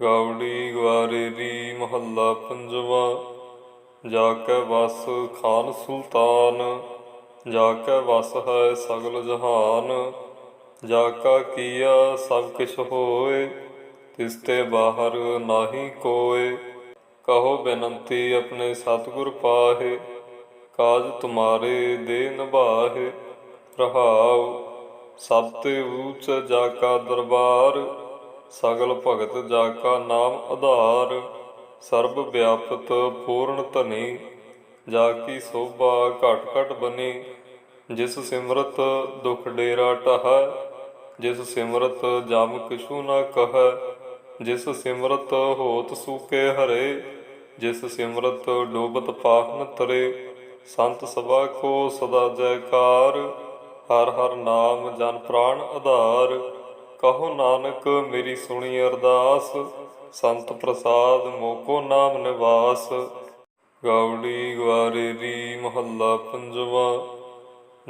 ਗਾਉੜੀ ਗਵਾਰੇ ਮਹੱਲਾ ਪੰਜਵਾ, ਜਾ ਕੈ ਵਸ ਖਾਨ ਸੁਲਤਾਨ, ਜਾ ਕੈ ਵਸ ਹੈ ਸਗਲ ਜਹਾਨ, ਜਾ ਕਾ ਕੀਆ ਸਭ ਕਿਛ ਹੋਏ, ਤਿਸ ਤੇ ਬਾਹਰ ਨਾਹੀ ਕੋਏ। ਕਹੋ ਬੇਨੰਤੀ ਆਪਣੇ ਸਤਿਗੁਰ ਪਾਹੇ, ਕਾਜ ਤੁਮਾਰੇ ਦੇ ਨਿਭਾਹੇ, ਰਹਾਉ, ਸਭ ਤੇ ਊਚ ਜਾ ਕਾ ਦਰਬਾਰ ਸਗਲ ਭਗਤ ਜਾ ਕਾ ਨਾਮ ਆਧਾਰ, ਸਰਬ ਵਿਆਪਤ ਪੂਰਨ ਧਨੀ, ਜਾ ਕੀ ਸੋਭਾ ਘਟ ਘਟ ਬਨੀ, ਜਿਸ ਸਿਮਰਤ ਦੁਖ ਡੇਰਾ ਟਹੈ ਜਿਸ ਸਿਮਰਤ ਜਮ ਕਿਛੂ ਨਾ ਕਹੈ, ਜਿਸ ਸਿਮਰਤ ਹੋਤ ਸੂਕੇ ਹਰੇ, ਜਿਸ ਸਿਮਰਤ ਡੋਬਤ ਪਾਹਨ ਤਰੇ, ਸੰਤ ਸਭਾ ਕੋ ਸਦਾ ਜੈਕਾਰ, ਹਰ ਹਰ ਨਾਮ ਜਨ ਪ੍ਰਾਣ ਆਧਾਰ। ਕਹੋ ਨਾਨਕ ਮੇਰੀ ਸੁਣੀ ਅਰਦਾਸ, ਸੰਤ ਪ੍ਰਸਾਦ ਮੋਕੋ ਨਾਮ ਨਿਵਾਸ। ਗਾਉੜੀ ਗਵਾਰੇ ਦੀ ਮਹੱਲਾ ਪੰਜਵਾ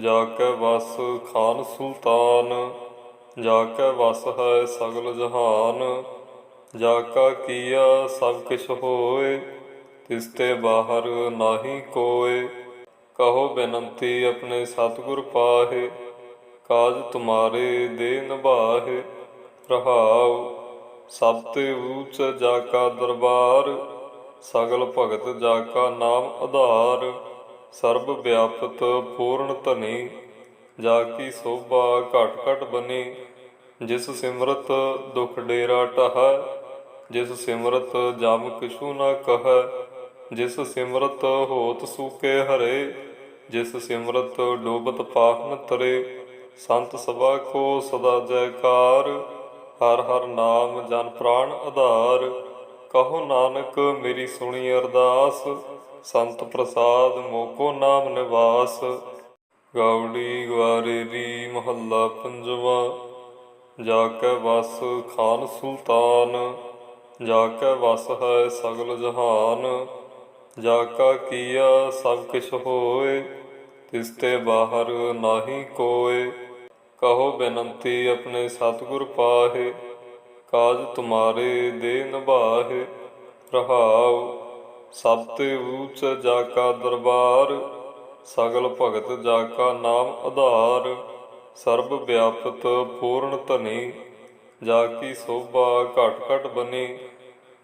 ਜਾ ਕੈ ਵਸ ਖਾਨ ਸੁਲਤਾਨ ਜਾ ਕੈ ਵਸ ਹੈ ਸਗਲ ਜਹਾਨ। ਜਾ ਕਾ ਕੀਆ ਸਭ ਕਿਛ ਹੋਏ, ਤਿਸ ਤੇ ਬਾਹਰ ਨਾਹੀ ਕੋਏ। ਕਹੋ ਬੇਨਤੀ ਆਪਣੇ ਸਤਿਗੁਰ ਪਾਹੇ ਕਾਜ ਤੁਮਾਰੇ ਦੇ ਨਿਭਾਹੇ, ਰਹਾਉ, ਸਭ ਤੇ ਊਚ ਜਾ ਕਾ ਦਰਬਾਰ, ਸਗਲ ਭਗਤ ਜਾ ਕਾ ਨਾਮ ਆਧਾਰ, ਸਰਬ ਵਿਆਪਤ ਪੂਰਨ ਧਨੀ, ਜਾ ਕੀ ਸੋਭਾ ਘਟ ਘਟ ਬਨੀ, ਜਿਸ ਸਿਮਰਤ ਦੁਖ ਡੇਰਾ ਟਹੈ ਜਿਸ ਸਿਮਰਤ ਜਮ ਕਿਛੂ ਨਾ ਕਹੈ, ਜਿਸ ਸਿਮਰਤ ਹੋਤ ਸੂਕੇ ਹਰੇ, ਜਿਸ ਸਿਮਰਤ ਡੋਬਤ ਪਾਹਨ ਤਰੇ ਸੰਤ ਸਭਾ ਕੋ ਸਦਾ ਜੈਕਾਰ, ਹਰ ਹਰ ਨਾਮ ਜਨ ਪ੍ਰਾਣ ਆਧਾਰ। ਕਹੋ ਨਾਨਕ ਮੇਰੀ ਸੁਣੀ ਅਰਦਾਸ, ਸੰਤ ਪ੍ਰਸਾਦ ਮੋਕੋ ਨਾਮ ਨਿਵਾਸ। ਗੌੜੀ ਗਵਾਰੇ ਮਹੱਲਾ ਪੰਜਵਾ ਜਾ ਕੈ ਵਸ ਖਾਨ ਸੁਲਤਾਨ ਜਾ ਕੈ ਵਸ ਹੈ ਸਗਲ ਜਹਾਨ। ਜਾ ਕਾ ਕੀਆ ਸਭ ਕਿਛ ਹੋਏ, ਤਿਸ ਤੇ ਬਾਹਰ ਨਾਹੀ ਕੋਏ। ਕਹੋ ਬੇਨੰਤੀ ਆਪਣੇ ਸਤਿਗੁਰ ਪਾਹੇ, ਕਾਜ ਤੁਮਾਰੇ ਦੇ ਨਿਭਾਹੇ, ਰਹਾਉ, ਸਭ ਤੇ ਊਚ ਜਾ ਕਾ ਦਰਬਾਰ, ਸਗਲ ਭਗਤ ਜਾ ਕਾ ਨਾਮ ਆਧਾਰ, ਸਰਬ ਵਿਆਪਤ ਪੂਰਨ ਧਨੀ, ਜਾ ਕੀ ਸੋਭਾ ਘਟ ਘਟ ਬਨੀ,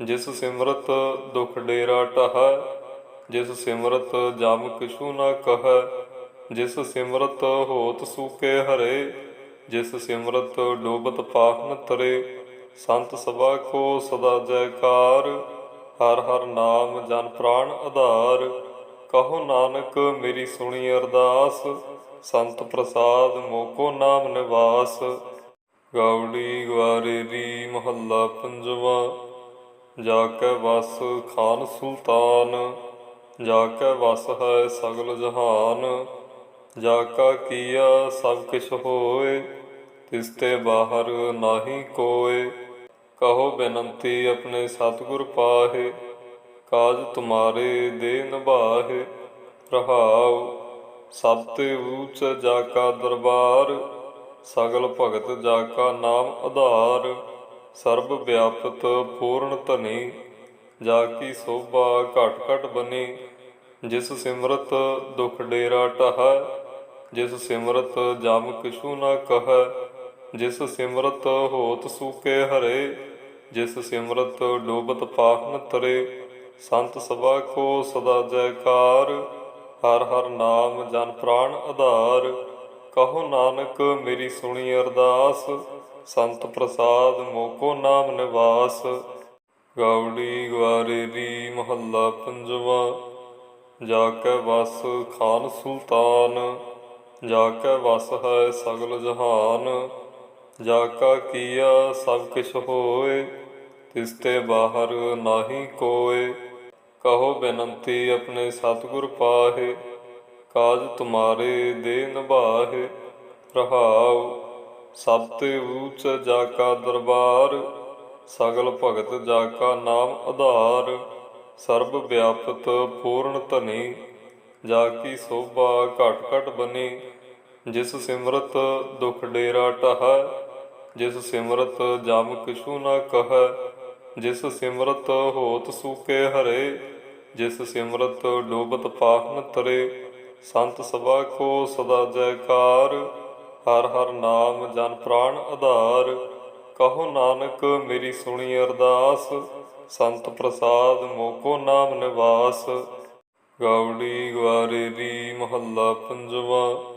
ਜਿਸ ਸਿਮਰਤ ਦੁਖ ਡੇਰਾ ਟਹੈ ਜਿਸ ਸਿਮਰਤ ਜਮ ਕਿਛੂ ਨਾ ਕਹੈ ਜਿਸ ਸਿਮਰਤ ਹੋਤ ਸੂਕੇ ਹਰੇ, ਜਿਸ ਸਿਮਰਤ ਡੋਬਤ ਪਾਹਨ ਤਰੇ, ਸੰਤ ਸਭਾ ਕੋ ਸਦਾ ਜੈਕਾਰ, ਹਰ ਹਰ ਨਾਮ ਜਨ ਪ੍ਰਾਣ ਆਧਾਰ। ਕਹੋ ਨਾਨਕ ਮੇਰੀ ਸੁਣੀ ਅਰਦਾਸ, ਸੰਤ ਪ੍ਰਸਾਦ ਮੋਕੋ ਨਾਮ ਨਿਵਾਸ। ਗੌੜੀ ਗਵਾਰੇ ਦੀ ਮਹੱਲਾ ਪੰਜਵਾ ਜਾ ਕੈ ਵਸ ਖਾਨ ਸੁਲਤਾਨ ਜਾ ਕੈ ਵਸ ਹੈ ਸਗਲ ਜਹਾਨ। ਜਾ ਕਾ ਕੀਆ ਸਭ ਕਿਛ ਹੋਏ, ਤਿਸ ਤੇ ਬਾਹਰ ਨਾਹੀ ਕੋਏ। ਕਹੋ ਬੇਨੰਤੀ ਆਪਣੇ ਸਤਿਗੁਰ ਪਾਹੇ, ਕਾਜ ਤੁਮਾਰੇ ਦੇ ਨਿਭਾਹੇ। ਰਹਾਉ, ਸਭ ਤੇ ਊਚ ਜਾ ਕਾ ਦਰਬਾਰ, ਸਗਲ ਭਗਤ ਜਾ ਕਾ ਨਾਮ ਆਧਾਰ। ਸਰਬ ਵਿਆਪਤ ਪੂਰਨ ਧਨੀ, ਜਾ ਕੀ ਸੋਭਾ ਘਟ ਘਟ ਬਨੀ। ਜਿਸ ਸਿਮਰਤ ਦੁਖ ਡੇਰਾ ਟਹੈ ਜਿਸ ਸਿਮਰਤ ਜਮ ਕਿਛੂ ਨਾ ਕਹੈ, ਜਿਸ ਸਿਮਰਤ ਹੋਤ ਸੂਕੇ ਹਰੇ, ਜਿਸ ਸਿਮਰਤ ਡੋਬਤ ਪਾਹਨ ਤਰੇ, ਸੰਤ ਸਭਾ ਕੋ ਸਦਾ ਜੈਕਾਰ, ਹਰ ਹਰ ਨਾਮ ਜਨ ਪ੍ਰਾਣ ਆਧਾਰ। ਕਹੋ ਨਾਨਕ ਮੇਰੀ ਸੁਣੀ ਅਰਦਾਸ, ਸੰਤ ਪ੍ਰਸਾਦ ਮੋਕੋ ਨਾਮ ਨਿਵਾਸ। ਗਾਉੜੀ ਗਵਾਰੇ ਦੀ ਮਹੱਲਾ ਪੰਜਵਾ ਜਾ ਕੈ ਵਸ ਖਾਨ ਸੁਲਤਾਨ। ਜਾ ਕੈ ਵਸ ਹੈ ਸਗਲ ਜਹਾਨ, ਜਾ ਕਾ ਕੀਆ ਸਭ ਕਿਛ ਹੋਏ, ਤਿਸ ਤੇ ਬਾਹਰ ਨਾਹੀ ਕੋਏ। ਕਹੋ ਬੇਨੰਤੀ ਆਪਣੇ ਸਤਿਗੁਰ ਪਾਹੇ, ਕਾਜ ਤੁਮਾਰੇ ਦੇ ਨਿਭਾਹੇ। ਰਹਾਉ, ਸਭ ਤੇ ਊਚ ਜਾ ਕਾ ਦਰਬਾਰ, ਸਗਲ ਭਗਤ ਜਾ ਕਾ ਨਾਮ ਆਧਾਰ। ਸਰਬ ਵਿਆਪਤ ਪੂਰਨ ਧਨੀ, ਜਾ ਕੀ ਸੋਭਾ ਘਟ ਘਟ ਬਨੀ। ਜਿਸ ਸਿਮਰਤ ਦੁਖ ਡੇਰਾ ਢਹ, ਜਿਸ ਸਿਮਰਤ ਜਮ ਕਿਛੂ ਨਾ ਕਹੈ, ਜਿਸ ਸਿਮਰਤ ਹੋਤ ਸੂਕੇ ਹਰੇ, ਜਿਸ ਸਿਮਰਤ ਡੋਬਤ ਪਾਹਨ ਤਰੇ, ਸੰਤ ਸਭਾ ਕੋ ਸਦਾ ਜੈਕਾਰ, ਹਰ ਹਰ ਨਾਮ ਜਨ ਪ੍ਰਾਣ ਆਧਾਰ। ਕਹੋ ਨਾਨਕ ਮੇਰੀ ਸੁਣੀ ਅਰਦਾਸ, ਸੰਤ ਪ੍ਰਸਾਦ ਮੋਕੋ ਨਾਮ ਨਿਵਾਸ। ਗਾਉੜੀ ਗਵਾਰੇ ਦੀ ਮਹੱਲਾ ਪੰਜਵਾ।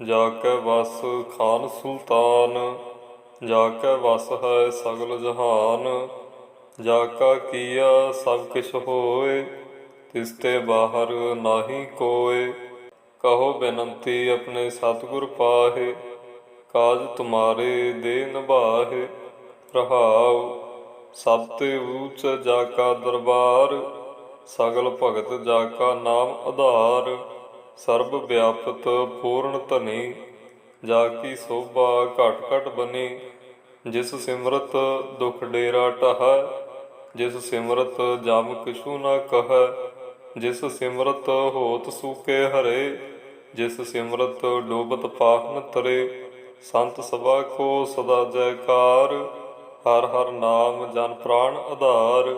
ਜਾ ਕੈ ਵਸ ਖਾਨ ਸੁਲਤਾਨ ਜਾ ਕੈ ਵਸ ਹੈ ਸਗਲ ਜਹਾਨ ਜਾ ਕਾ ਕੀਆ ਸਭ ਕਿਛ ਹੋਏ, ਤਿਸ ਤੇ ਬਾਹਰ ਨਾਹੀ ਕੋਏ। ਕਹੋ ਬੇਨੰਤੀ ਆਪਣੇ ਸਤਿਗੁਰ ਪਾਹੇ, ਕਾਜ ਤੁਮਾਰੇ ਦੇ ਨਿਭਾਹੇ, ਰਹਾਉ, ਸਭ ਤੇ ਊਚ ਜਾ ਕਾ ਦਰਬਾਰ, ਸਗਲ ਭਗਤ ਜਾ ਕਾ ਨਾਮ ਆਧਾਰ। ਸਰਬ ਵਿਆਪਤ ਪੂਰਨ ਧਨੀ, ਜਾ ਕੀ ਸੋਭਾ ਘਟ ਘਟ ਬਨੀ, ਜਿਸ ਸਿਮਰਤ ਦੁਖ ਡੇਰਾ ਟਹੈ ਜਿਸ ਸਿਮਰਤ ਜਮ ਕਿਛੂ ਨਾ ਕਹੈ, ਜਿਸ ਸਿਮਰਤ ਹੋਤ ਸੂਕੇ ਹਰੇ, ਜਿਸ ਸਿਮਰਤ ਡੋਬਤ ਪਾਹਨ ਤਰੇ, ਸੰਤ ਸਭਾ ਕੋ ਸਦਾ ਜੈਕਾਰ, ਹਰ ਹਰ ਨਾਮ ਜਨ ਪ੍ਰਾਣ ਆਧਾਰ,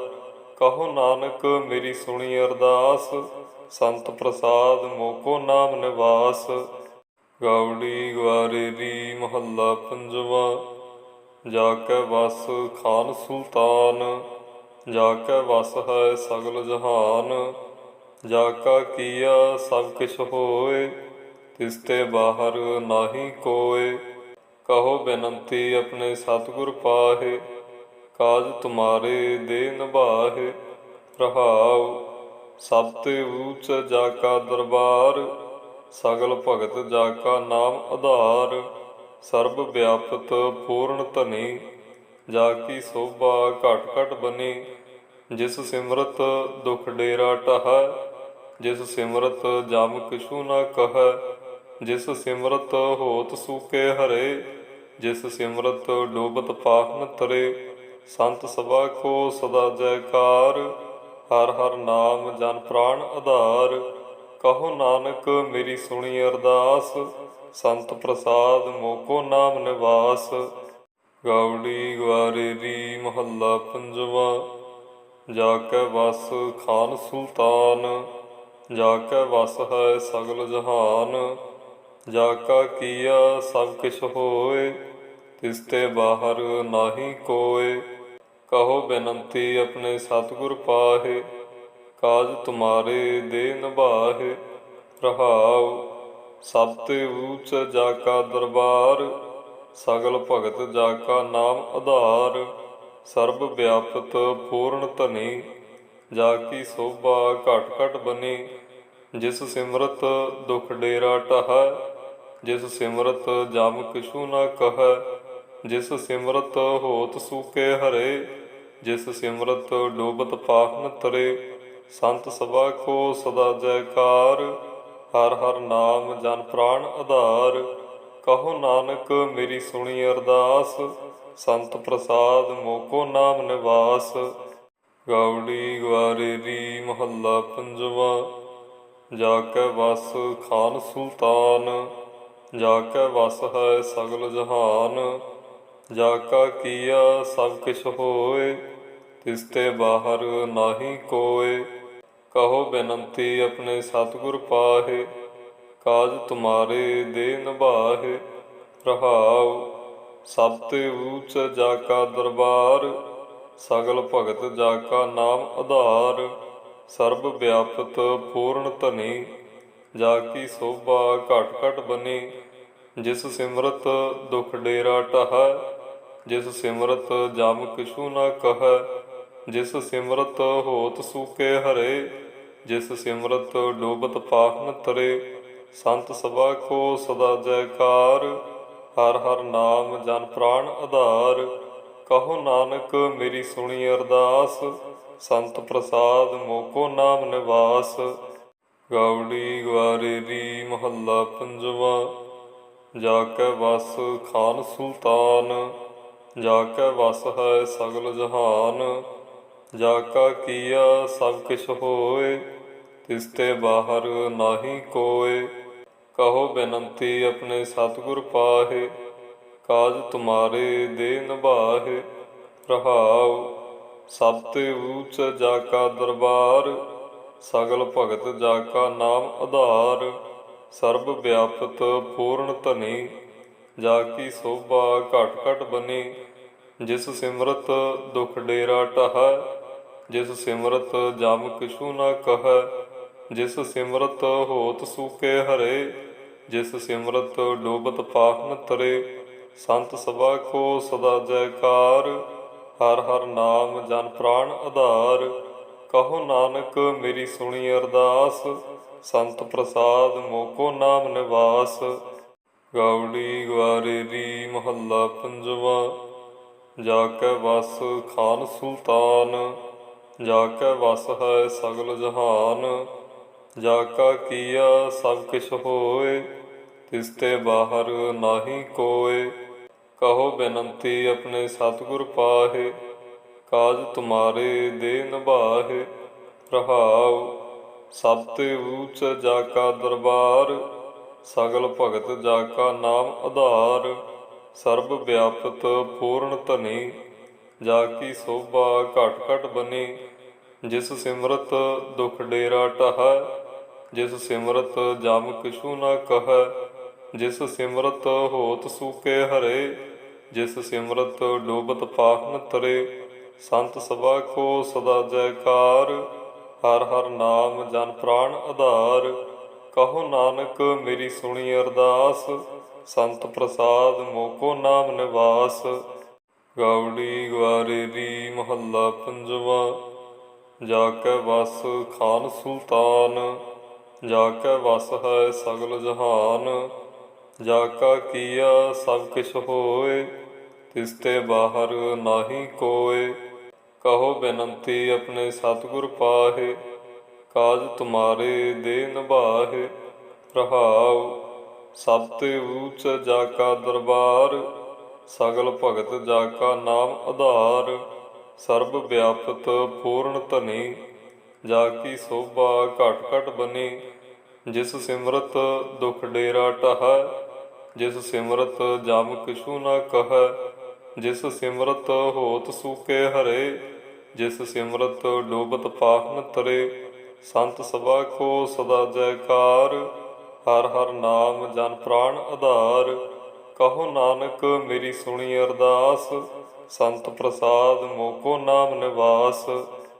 ਕਹੋ ਨਾਨਕ ਮੇਰੀ ਸੁਣੀ ਅਰਦਾਸ ਸੰਤ ਪ੍ਰਸਾਦ ਮੋਕੋ ਨਾਮ ਨਿਵਾਸ। ਗਾਉੜੀ ਗਵਾਰੇ ਦੀ ਮਹੱਲਾ ਪੰਜਵਾ। ਜਾ ਕੈ ਵਸ ਖਾਨ ਸੁਲਤਾਨ। ਜਾ ਕੈ ਵਸ ਹੈ ਸਗਲ ਜਹਾਨ। ਜਾ ਕਾ ਕੀਆ ਸਭ ਕਿਛ ਹੋਏ, ਤਿਸ ਤੇ ਬਾਹਰ ਨਾਹੀ ਕੋਏ। ਕਹੋ ਬੇਨੰਤੀ ਆਪਣੇ ਸਤਿਗੁਰ ਪਾਹੇ, ਕਾਜ ਤੁਮਾਰੇ ਦੇ ਨਿਭਾਹੇ, ਰਹਾਉ। ਸਭ ਤੇ ਊਚ ਜਾ ਕਾ ਦਰਬਾਰ, ਸਗਲ ਭਗਤ ਜਾ ਕਾ ਨਾਮ ਆਧਾਰ। ਸਰਬ ਵਿਆਪਤ ਪੂਰਨ ਧਨੀ, ਜਾ ਕੀ ਸੋਭਾ ਘਟ ਘਟ ਬਨੀ। ਜਿਸ ਸਿਮਰਤ ਦੁਖ ਡੇਰਾ ਟਹੈ ਜਿਸ ਸਿਮਰਤ ਜਮ ਕਿਛੂ ਨਾ ਕਹ। ਜਿਸ ਸਿਮਰਤ ਹੋਤ ਸੂਕੇ ਹਰੇ, ਜਿਸ ਸਿਮਰਤ ਡੋਬਤ ਪਾਹਨ ਤਰੇ। ਸੰਤ ਸਭਾ ਕੋ ਸਦਾ ਜੈਕਾਰ ਹਰ ਹਰ ਨਾਮ ਜਨ ਪ੍ਰਾਣ ਆਧਾਰ, ਕਹੋ ਨਾਨਕ ਮੇਰੀ ਸੁਣੀ ਅਰਦਾਸ, ਸੰਤ ਪ੍ਰਸਾਦ ਮੋਕੋ ਨਾਮ ਨਿਵਾਸ। ਗੌੜੀ ਗਵਾਰੇ ਦੀ ਮਹੱਲਾ ਪੰਜਵਾ ਜਾ ਕੈ ਵਸ ਖਾਨ ਸੁਲਤਾਨ ਜਾ ਕੈ ਵਸ ਹੈ ਸਗਲ ਜਹਾਨ ਜਾ ਕਾ ਕੀਆ ਸਭ ਕਿਛ ਹੋਏ, ਤਿਸ ਤੇ ਬਾਹਰ ਨਾਹੀ ਕੋਏ। ਕਹੋ ਬੇਨੰਤੀ ਆਪਣੇ ਸਤਿਗੁਰ ਪਾਹੇ, ਕਾਜ ਤੁਮਾਰੇ ਦੇ ਨਿਭਾਹੇ, ਰਹਾਉ ਸਭ ਤੇ ਊਚ ਜਾ ਕਾ ਦਰਬਾਰ, ਸਗਲ ਭਗਤ ਜਾ ਕਾ ਨਾਮ ਆਧਾਰ, ਸਰਬ ਵਿਆਪਤ ਪੂਰਨ ਧਨੀ, ਜਾ ਕੀ ਸੋਭਾ ਘਟ ਘਟ ਬਨੀ, ਜਿਸ ਸਿਮਰਤ ਦੁਖ ਡੇਰਾ ਟਹੈ ਜਿਸ ਸਿਮਰਤ ਜਮ ਕਿਛੂ ਨਾ ਕਹੈ, ਜਿਸ ਸਿਮਰਤ ਹੋਤ ਸੂਕੇ ਹਰੇ ਜਿਸ ਸਿਮਰਤ ਡੋਬਤ ਪਾਹਨ ਤਰੇ, ਸੰਤ ਸਭਾ ਕੋ ਸਦਾ ਜੈਕਾਰ। ਹਰ ਹਰ ਨਾਮ ਜਨ ਪ੍ਰਾਣ ਆਧਾਰ। ਕਹੋ ਨਾਨਕ ਮੇਰੀ ਸੁਣੀ ਅਰਦਾਸ, ਸੰਤ ਪ੍ਰਸਾਦ ਮੋਕੋ ਨਾਮ ਨਿਵਾਸ। ਗੌੜੀ ਗਵਾਰੇ ਮਹੱਲਾ ਪੰਜਵਾ। ਜਾ ਕੈ ਵਸ ਖਾਨ ਸੁਲਤਾਨ ਜਾ ਕੈ ਵਸ ਹੈ ਸਗਲ ਜਹਾਨ। ਜਾ ਕਾ ਕੀਆ ਸਭ ਕਿਛ ਹੋਏ ਤਿਸ ਤੇ ਬਾਹਰ ਨਾਹੀ ਕੋਏ। ਕਹੋ ਬੇਨੰਤੀ ਆਪਣੇ ਸਤਿਗੁਰ ਪਾਹੇ, ਕਾਜ ਤੁਮਾਰੇ ਦੇ ਨਿਭਾਹੇ, ਰਹਾਉ, ਸਭ ਤੇ ਊਚ ਜਾ ਕਾ ਦਰਬਾਰ, ਸਗਲ ਭਗਤ ਜਾ ਕਾ ਨਾਮ ਆਧਾਰ, ਸਰਬ ਵਿਆਪਤ ਪੂਰਨ ਧਨੀ, ਜਾ ਕੀ ਸੋਭਾ ਘਟ ਘਟ ਬਨੀ, ਜਿਸ ਸਿਮਰਤ ਦੁਖ ਡੇਰਾ ਟਹੈ ਜਿਸ ਸਿਮਰਤ ਜਮ ਕਿਛੂ ਨਾ ਕਹੈ ਜਿਸ ਸਿਮਰਤ ਹੋਤ ਸੂਕੇ ਹਰੇ, ਜਿਸ ਸਿਮਰਤ ਡੋਬਤ ਪਾਹਨ ਤਰੇ, ਸੰਤ ਸਭਾ ਕੋ ਸਦਾ ਜੈਕਾਰ, ਹਰ ਹਰ ਨਾਮ ਜਨ ਪ੍ਰਾਣ ਆਧਾਰ। ਕਹੋ ਨਾਨਕ ਮੇਰੀ ਸੁਣੀ ਅਰਦਾਸ, ਸੰਤ ਪ੍ਰਸਾਦ ਮੋਕੋ ਨਾਮ ਨਿਵਾਸ। ਗੌੜੀ ਗਵਾਰੇ ਦੀ ਮਹੱਲਾ ਪੰਜਵਾ ਜਾ ਕੈ ਵਸ ਖਾਨ ਸੁਲਤਾਨ ਜਾ ਕੈ ਵਸ ਹੈ ਸਗਲ ਜਹਾਨ। ਜਾ ਕਾ ਕੀਆ ਸਭ ਕਿਛ ਹੋਏ, ਤਿਸ ਤੇ ਬਾਹਰ ਨਾਹੀ ਕੋਏ। ਕਹੋ ਬੇਨੰਤੀ ਆਪਣੇ ਸਤਿਗੁਰ ਪਾਹੇ, ਕਾਜ ਤੁਮਾਰੇ ਦੇ ਨਿਭਾਹੇ। ਰਹਾਉ, ਸਭ ਤੇ ਊਚ ਜਾ ਕਾ ਦਰਬਾਰ, ਸਗਲ ਭਗਤ ਜਾ ਕਾ ਨਾਮ ਆਧਾਰ। ਸਰਬ ਵਿਆਪਤ ਪੂਰਨ ਧਨੀ, ਜਾ ਕੀ ਸੋਭਾ ਘਟ ਘਟ ਬਨੀ। ਜਿਸ ਸਿਮਰਤ ਦੁਖ ਡੇਰਾ ਟਹੈ ਜਿਸ ਸਿਮਰਤ ਜਮ ਕਿਛੂ ਨਾ ਕਹੈ, ਜਿਸ ਸਿਮਰਤ ਹੋਤ ਸੂਕੇ ਹਰੇ, ਜਿਸ ਸਿਮਰਤ ਡੋਬਤ ਪਾਹਨ ਤਰੇ, ਸੰਤ ਸਭਾ ਕੋ ਸਦਾ ਜੈਕਾਰ, ਹਰ ਹਰ ਨਾਮ ਜਨ ਪ੍ਰਾਣ ਆਧਾਰ। ਕਹੋ ਨਾਨਕ ਮੇਰੀ ਸੁਣੀ ਅਰਦਾਸ, ਸੰਤ ਪ੍ਰਸਾਦ ਮੋਕੋ ਨਾਮ ਨਿਵਾਸ। ਗੌੜੀ ਗਵਾਰੇ ਦੀ ਮਹੱਲਾ ਪੰਜਵਾ ਜਾ ਕੈ ਵਸ ਖਾਨ ਸੁਲਤਾਨ। ਜਾ ਕੈ ਵਸ ਹੈ ਸਗਲ ਜਹਾਨ, ਜਾ ਕਾ ਕੀਆ ਸਭ ਕਿਛ ਹੋਏ, ਤਿਸ ਤੇ ਬਾਹਰ ਨਾਹੀ ਕੋਏ। ਕਹੋ ਬੇਨੰਤੀ ਆਪਣੇ ਸਤਿਗੁਰ ਪਾਹੇ, ਕਾਜ ਤੁਮਾਰੇ ਦੇ ਨਿਭਾਹੇ, ਰਹਾਉ, ਸਭ ਤੇ ਊਚ ਜਾ ਕਾ ਦਰਬਾਰ, ਸਗਲ ਭਗਤ ਜਾ ਕਾ ਨਾਮ ਆਧਾਰ, ਸਰਬ ਵਿਆਪਤ ਪੂਰਨ ਧਨੀ। ਜਾ ਕੀ ਸੋਭਾ ਘਟ ਘਟ ਬਨੀ, ਜਿਸ ਸਿਮਰਤ ਦੁਖ ਡੇਰਾ ਟਹੈ ਜਿਸ ਸਿਮਰਤ ਜਮ ਕਿਛੂ ਨਾ ਕਹੈ, ਜਿਸ ਸਿਮਰਤ ਹੋਤ ਸੂਕੇ ਹਰੇ, ਜਿਸ ਸਿਮਰਤ ਡੋਬਤ ਪਾਹਨ ਤਰੇ, ਸੰਤ ਸਭਾ ਕੋ ਸਦਾ ਜੈਕਾਰ, ਹਰ ਹਰ ਨਾਮ ਜਨ ਪ੍ਰਾਣ ਆਧਾਰ, ਕਹੋ ਨਾਨਕ ਮੇਰੀ ਸੁਣੀ ਅਰਦਾਸ, ਸੰਤ ਪ੍ਰਸਾਦ ਮੋਕੋ ਨਾਮ ਨਿਵਾਸ ਗੌੜੀ ਗਵਾਰੇ ਦੀ ਮਹੱਲਾ ਪੰਜਵਾ। ਜਾ ਕੈ ਵਸ ਖਾਨ ਸੁਲਤਾਨ, ਜਾ ਕੈ ਵਸ ਹੈ ਸਗਲ ਜਹਾਨ। ਜਾ ਕਾ ਕੀਆ ਸਭ ਕਿਛ ਹੋਏ, ਤਿਸ ਤੇ ਬਾਹਰ ਨਾਹੀ ਕੋਏ। ਕਹੋ ਬੇਨੰਤੀ ਆਪਣੇ ਸਤਿਗੁਰ ਪਾਹੇ, ਕਾਜ ਤੁਮਾਰੇ ਦੇ ਨਿਭਾਹੇ, ਰਹਾਉ। ਸਭ ਤੇ ਊਚ ਜਾ ਕਾ ਦਰਬਾਰ ਸਗਲ ਭਗਤ ਜਾ ਕਾ ਨਾਮ ਆਧਾਰ, ਸਰਬ ਵਿਆਪਤ ਪੂਰਨ ਧਨੀ, ਜਾ ਕੀ ਸੋਭਾ ਘਟ ਘਟ ਬਨੀ, ਜਿਸ ਸਿਮਰਤ ਦੁਖ ਡੇਰਾ ਟਹੈ, ਜਿਸ ਸਿਮਰਤ ਜਮ ਕਿਛੂ ਨਾ ਕਹੈ, ਜਿਸ ਸਿਮਰਤ ਹੋਤ ਸੂਕੇ ਹਰੇ, ਜਿਸ ਸਿਮਰਤ ਡੋਬਤ ਪਾਹਨ ਤਰੇ ਸੰਤ ਸਭਾ ਕੋ ਸਦਾ ਜੈਕਾਰ, ਹਰ ਹਰ ਨਾਮ ਜਨ ਪ੍ਰਾਣ ਆਧਾਰ। ਕਹੋ ਨਾਨਕ ਮੇਰੀ ਸੁਣੀ ਅਰਦਾਸ ਸੰਤ ਪ੍ਰਸਾਦ ਮੋਕੋ ਨਾਮ ਨਿਵਾਸ।